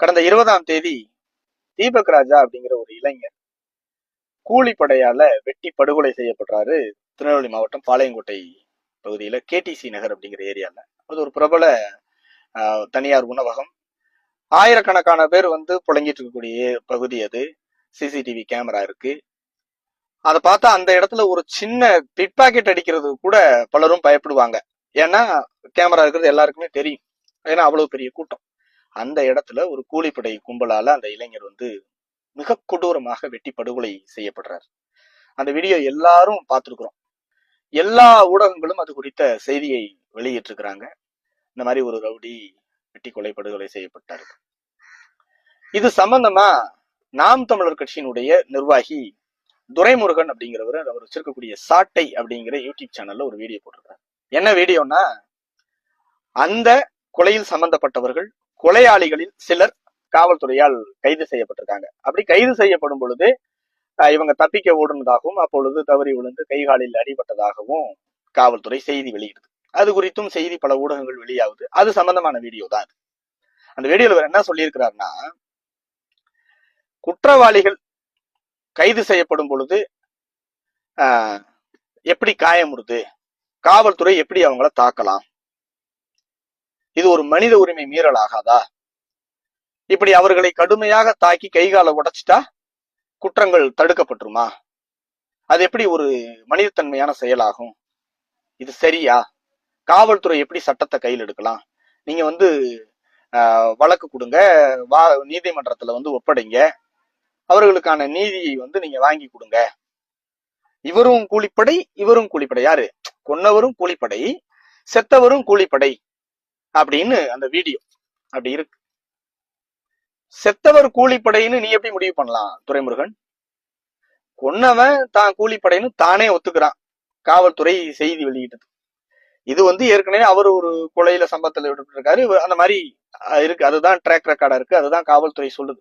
கடந்த இருபதாம் தேதி தீபக் ராஜா அப்படிங்கிற ஒரு இளைஞர் கூலிப்படையால வெட்டி படுகொலை செய்யப்படுறாரு திருநெல்வேலி மாவட்டம் பாளையங்கோட்டை பகுதியில கேடிசி நகர் அப்படிங்கிற ஏரியால. அது ஒரு பிரபல தனியார் உணவகம். ஆயிரக்கணக்கான பேர் வந்து புழங்கிட்டு இருக்கக்கூடிய பகுதி அது. சிசிடிவி கேமரா இருக்கு. அதை பார்த்தா அந்த இடத்துல ஒரு சின்ன பிட் பாக்கெட் அடிக்கிறது கூட பலரும் பயப்படுவாங்க. ஏன்னா கேமரா இருக்கிறது எல்லாருக்குமே தெரியும். ஏன்னா அவ்வளவு பெரிய கூட்டம். அந்த இடத்துல ஒரு கூலிப்படை கும்பலால அந்த இளைஞர் வந்து மிக கொடூரமாக வெட்டி படுகொலை செய்யப்படுறார். அந்த வீடியோ எல்லாரும் பார்த்துருக்குறோம். எல்லா ஊடகங்களும் அது குறித்த செய்தியை வெளியிட்டிருக்கிறாங்க. இந்த மாதிரி ஒரு ரவுடி வெட்டி கொலை படுகொலை செய்யப்பட்டார். இது சம்பந்தமா நாம் தமிழர் கட்சியினுடைய நிர்வாகி துரைமுருகன் அப்படிங்கிறவர் அவர் வச்சிருக்கக்கூடிய சாட்டை அப்படிங்கிற யூடியூப் சேனல்ல ஒரு வீடியோ போட்டிருக்காரு என்ன வீடியோன்னா அந்த கொலையில் சம்பந்தப்பட்டவர்கள் கொலையாளிகளில் சிலர் காவல்துறையால் கைது செய்யப்பட்டிருக்காங்க. அப்படி கைது செய்யப்படும் பொழுது இவங்க தப்பிக்க ஓடுனதாகவும் அப்பொழுது தவறி விழுந்து கைகாலில் அடிபட்டதாகவும் காவல்துறை செய்தி வெளியிடுது. அது குறித்தும் செய்தி பல ஊடகங்கள் வெளியாகுது. அது சம்பந்தமான வீடியோ தான் அது. அந்த வீடியோல என்ன சொல்லியிருக்கிறாருன்னா குற்றவாளிகள் கைது செய்யப்படும் பொழுது ஆஹ், எப்படி காயமுறுது காவல்துறை எப்படி அவங்கள தாக்கலாம் இது ஒரு மனித உரிமை மீறல் ஆகாதா? இப்படி அவர்களை கடுமையாக தாக்கி கைகால உடைச்சிட்டா குற்றங்கள் தடுக்கப்பட்டுருமா? அது எப்படி ஒரு மனிதத்தன்மையான செயலாகும்? இது சரியா? காவல்துறை எப்படி சட்டத்தை கையில் எடுக்கலாம்? நீங்க வந்து வழக்கு கொடுங்க வா நீதிமன்றத்துல வந்து ஒப்படைங்க. அவர்களுக்கான நீதியை வந்து நீங்க வாங்கி கொடுங்க. இவரும் கூலிப்படை இவரும் கூலிப்படை. யாரு? கொன்னவரும் கூலிப்படை செத்தவரும் கூலிப்படை. அப்படின்னு அந்த வீடியோ. அப்படி இருக்கு. செத்தவர் கூலிப்படைன்னு நீ எப்படி முடிவு பண்ணலாம் துரைமுருகன்? கொன்னவன் தான் கூலிப்படைன்னு தானே ஒத்துக்கிறான் காவல்துறை செய்தி வெளியிட்டது. இது வந்து ஏற்கனவே அவர் ஒரு கொலையில சம்பவத்துல விட்டுருக்காரு. அந்த மாதிரி இருக்கு. அதுதான் ட்ராக் ரெக்கார்டா இருக்கு. அதுதான் காவல்துறை சொல்லுது.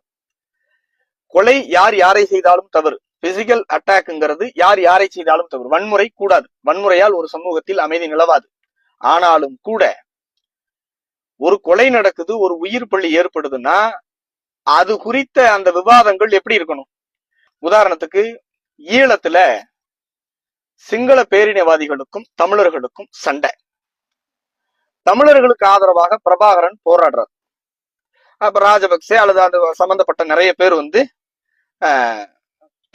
கொலை யார் யாரை செய்தாலும் தவறு. பிசிக்கல் அட்டாக்ங்கிறது யார் யாரை செய்தாலும் தவறு. வன்முறை கூடாது. வன்முறையால் ஒரு சமூகத்தில் அமைதி நிலவாது. ஆனாலும் கூட ஒரு கொலை நடக்குது ஒரு உயிர் பள்ளி ஏற்படுதுன்னா அது குறித்த அந்த விவாதங்கள் எப்படி இருக்கணும்? உதாரணத்துக்கு ஈழத்துல சிங்கள பேரினவாதிகளுக்கும் தமிழர்களுக்கும் சண்டை. தமிழர்களுக்கு ஆதரவாக பிரபாகரன் போராடுறார். அப்ப ராஜபக்சே அல்லது அந்த சம்பந்தப்பட்ட நிறைய பேர் வந்து ஆஹ்,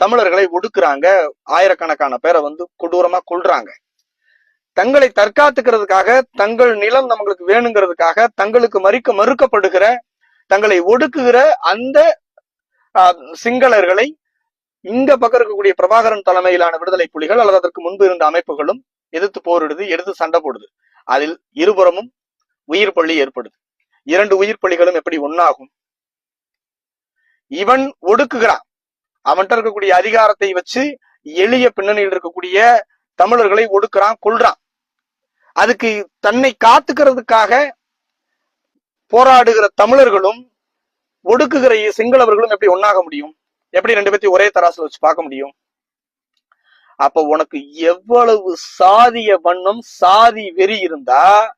தமிழர்களை ஒடுக்குறாங்க. ஆயிரக்கணக்கான பேரை வந்து கொடூரமா கொள்றாங்க தங்களை தற்காத்துக்கிறதுக்காக தங்கள் நிலம் நம்மளுக்கு வேணுங்கிறதுக்காக தங்களுக்கு மறிக்க மறுக்கப்படுகிற தங்களை ஒடுக்குகிற அந்த ஆஹ், சிங்களர்களை இங்க பக்கம் இருக்கக்கூடிய பிரபாகரன் தலைமையிலான விடுதலை புலிகள் அல்லது அதற்கு முன்பு இருந்த அமைப்புகளும் எதிர்த்து போரிடுது எடுத்து சண்டை போடுது. அதில் இருபுறமும் உயிர் பள்ளி ஏற்படுது. இரண்டு உயிர் பள்ளிகளும் எப்படி ஒன்னாகும் இவன் ஒடுக்குகிறான். அவன்கிட்ட இருக்கக்கூடிய அதிகாரத்தை வச்சு எளிய பின்னணியில் இருக்கக்கூடிய தமிழர்களை ஒடுக்குறான் கொல்றான். அதுக்கு தன்னை காத்துக்கிறதுக்காக போராடுகிற தமிழர்களும் ஒடுக்குகிற சிங்களவர்களும் எப்படி ஒன்னாக முடியும்? எப்படி ரெண்டு பேர்த்தையும் ஒரே தராசுல வச்சு பார்க்க முடியும்? அப்ப உனக்கு எவ்வளவு சாதிய வண்ணம் சாதி வெறி இருந்தா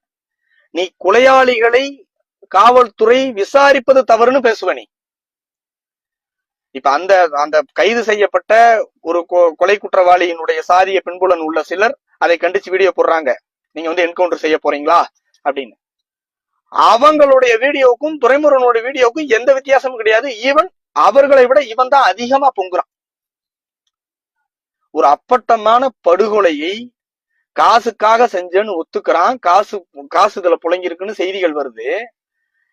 நீ கொலையாளிகளை காவல்துறை விசாரிப்பது தவறுன்னு பேசுவ நீ. இப்ப அந்த அந்த கைது செய்யப்பட்ட ஒரு கொ- கொலை குற்றவாளியினுடைய சாதிய பின்புலன் உள்ள சிலர் அதை கண்டிச்சு வீடியோ போடுறாங்க. நீங்க வந்து என்கவுண்டர் செய்ய போறீங்களா? அப்படின்னு. அவங்களுடைய வீடியோவுக்கும் துரைமுருகனுடைய வீடியோவுக்கும் எந்த வித்தியாசமும் கிடையாது. ஈவன் அவர்களை விட இவன் தான் அதிகமா பொங்குறான். ஒரு அப்பட்டமான படுகொலையை காசுக்காக செஞ்சேன்னு ஒத்துக்கிறான். காசு காசு இதுல புழங்கிருக்குன்னு செய்திகள் வருது.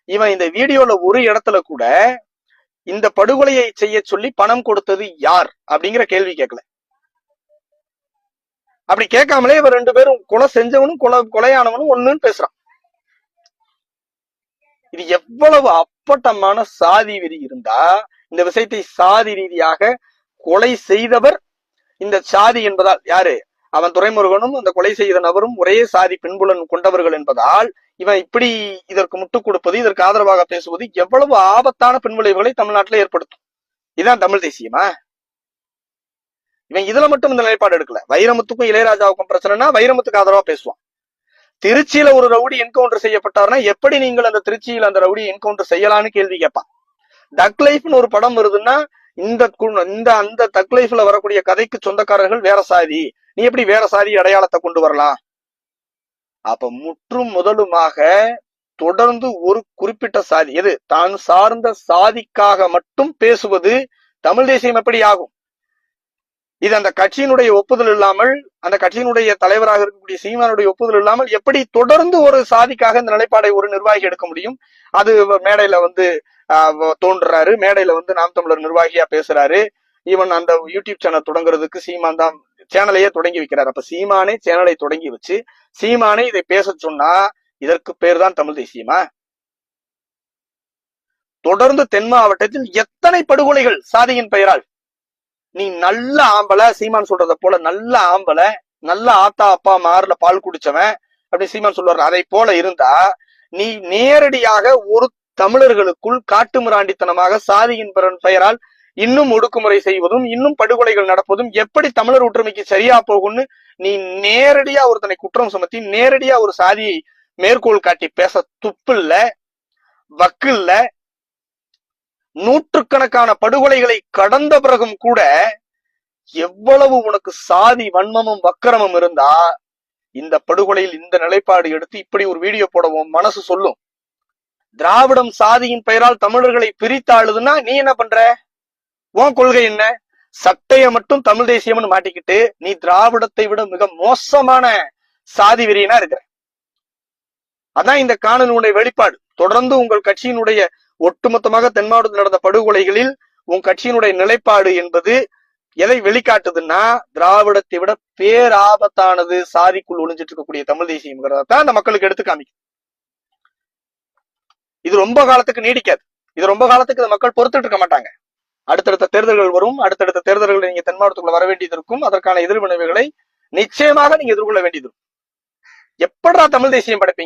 இவன் இந்த வீடியோல ஒரு இடத்துல கூட இந்த படுகொலையை செய்ய சொல்லி பணம் கொடுத்தது யார்? அப்படிங்கிற கேள்வி கேட்கல. அப்படி கேட்காமலே இவன் ரெண்டு பேரும் கொலை செஞ்சவனும் கொலை கொலையானவனும் ஒண்ணுன்னு பேசுறான். இது எவ்வளவு அப்பட்டமான சாதி விதி இருந்தா இந்த விஷயத்தை சாதி ரீதியாக கொலை செய்தவர் இந்த சாதி என்பதால் யாரு? அவன் துரைமுருகனும் அந்த கொலை செய்த நபரும் ஒரே சாதி பின்புலன் கொண்டவர்கள் என்பதால் இவன் இப்படி இதற்கு முட்டு கொடுப்பது இதற்கு ஆதரவாக பேசுவது எவ்வளவு ஆபத்தான பின்விளைவுகளை தமிழ்நாட்டில் ஏற்படுத்தும். இதான் தமிழ் தேசியமா? இவன் இதுல மட்டும் இந்த நிலைப்பாடு எடுக்கல. வைரமுத்துக்கும் இளையராஜாவுக்கும் பிரச்சனைனா வைரமுத்துக்கு ஆதரவா பேசுவான். திருச்சியில ஒரு ரவுடி என்கவுண்டர் செய்யப்பட்டார்னா எப்படி நீங்கள் அந்த திருச்சியில அந்த ரவுடி என்கவுண்டர் செய்யலாம்னு கேள்வி கேட்பான். டக் லைஃப்னு ஒரு படம் வருதுன்னா இந்த இந்த அந்த டக் லைஃப்ல வரக்கூடிய கதைக்கு சொந்தக்காரர்கள் வேற சாதி. நீ எப்படி வேற சாதி அடையாளத்தை கொண்டு வரலாம்? அப்ப முற்றும் முதலுமாக தொடர்ந்து ஒரு குறிப்பிட்ட சாதி எது? தான் சார்ந்த சாதிக்காக மட்டும் பேசுவது தமிழ் தேசியம் எப்படி ஆகும்? இது அந்த கட்சியினுடைய ஒப்புதல் இல்லாமல் அந்த கட்சியினுடைய தலைவராக இருக்கக்கூடிய சீமானுடைய ஒப்புதல் இல்லாமல் எப்படி தொடர்ந்து ஒரு சாதிக்காக இந்த நிலைப்பாடை ஒரு நிர்வாகி எடுக்க முடியும்? அது மேடையில வந்து ஆஹ், தோன்றுறாரு. மேடையில வந்து நாம் தமிழர் நிர்வாகியா பேசுறாரு. ஈவன் அந்த யூடியூப் சேனல் தொடங்குறதுக்கு சீமான் தான் சேனலையே தொடங்கி வைக்கிறார். அப்ப சீமானே சேனலை தொடங்கி வச்சு சீமானே இதை பேச சொன்னா இதற்கு பேர் தான் தமிழ் தேசியமா? தொடர்ந்து தென் மாவட்டத்தில் எத்தனை படுகொலைகள் சாதியின் பெயரால் நீ நல்ல ஆம்பளை சீமான் சொல்றத போல நல்ல ஆம்பளை நல்ல ஆத்தா அப்பா மாறுல பால் குடிச்சவன் அப்படி சீமான் சொல்லுவார். அதை போல இருந்தா நீ நேரடியாக ஒரு தமிழர்களுக்குள் காட்டுமிராண்டித்தனமாக சாதியின் பிறன் பெயரால் இன்னும் ஒடுக்குமுறை செய்வதும் இன்னும் படுகொலைகள் நடப்பதும் எப்படி தமிழர் ஒற்றுமைக்கு சரியா போகும்னு நீ நேரடியா ஒருத்தனை குற்றம் சுமத்தி நேரடியா ஒரு சாதியை மேற்கோள் காட்டி பேச துப்பு இல்லை வக்கில்ல நூற்றுக்கணக்கான படுகொலைகளை கடந்த பிறகும் கூட எவ்வளவு உனக்கு சாதி வன்மமும் வக்கிரமும் இருந்தா இந்த படுகொலையில் இந்த நிலைப்பாடு எடுத்து இப்படி ஒரு வீடியோ போடவும் மனசு சொல்லும். திராவிடம் சாதியின் பெயரால் தமிழர்களை பிரித்தாளுதுன்னா நீ என்ன பண்ற? உன் கொள்கை என்ன? சட்டைய மட்டும் தமிழ் தேசியம்னு மாட்டிக்கிட்டு நீ திராவிடத்தை விட மிக மோசமான சாதி வெறியனா இருக்கிற. அதான் இந்த காணொலியுடைய வெளிப்பாடு. தொடர்ந்து உங்கள் கட்சியினுடைய ஒட்டுமொத்தமாக தென் மாவட்டத்தில் நடந்த படுகொலைகளில் உன் கட்சியினுடைய நிலைப்பாடு என்பது எதை வெளிக்காட்டுதுன்னா திராவிடத்தை விட பேராபத்தானது சாதிக்குள் ஒளிஞ்சிட்டு இருக்கக்கூடிய தமிழ் தேசியம்ங்கிறத தான் அந்த மக்களுக்கு எடுத்து காமிக்கும் இது ரொம்ப காலத்துக்கு நீடிக்காது. இது ரொம்ப காலத்துக்கு இந்த மக்கள் பொறுத்துட்டு இருக்க மாட்டாங்க. அடுத்தடுத்த தேர்தல்கள் வரும். அடுத்தடுத்த தேர்தல்கள் நீங்க தென் மாவட்டத்துக்குள்ள வர வேண்டியது இருக்கும். அதற்கான எதிர்விளைவுகளை நிச்சயமாக நீங்க எதிர்கொள்ள வேண்டியது இருக்கும். எப்படா தமிழ் தேசியம் படைப்பீங்க?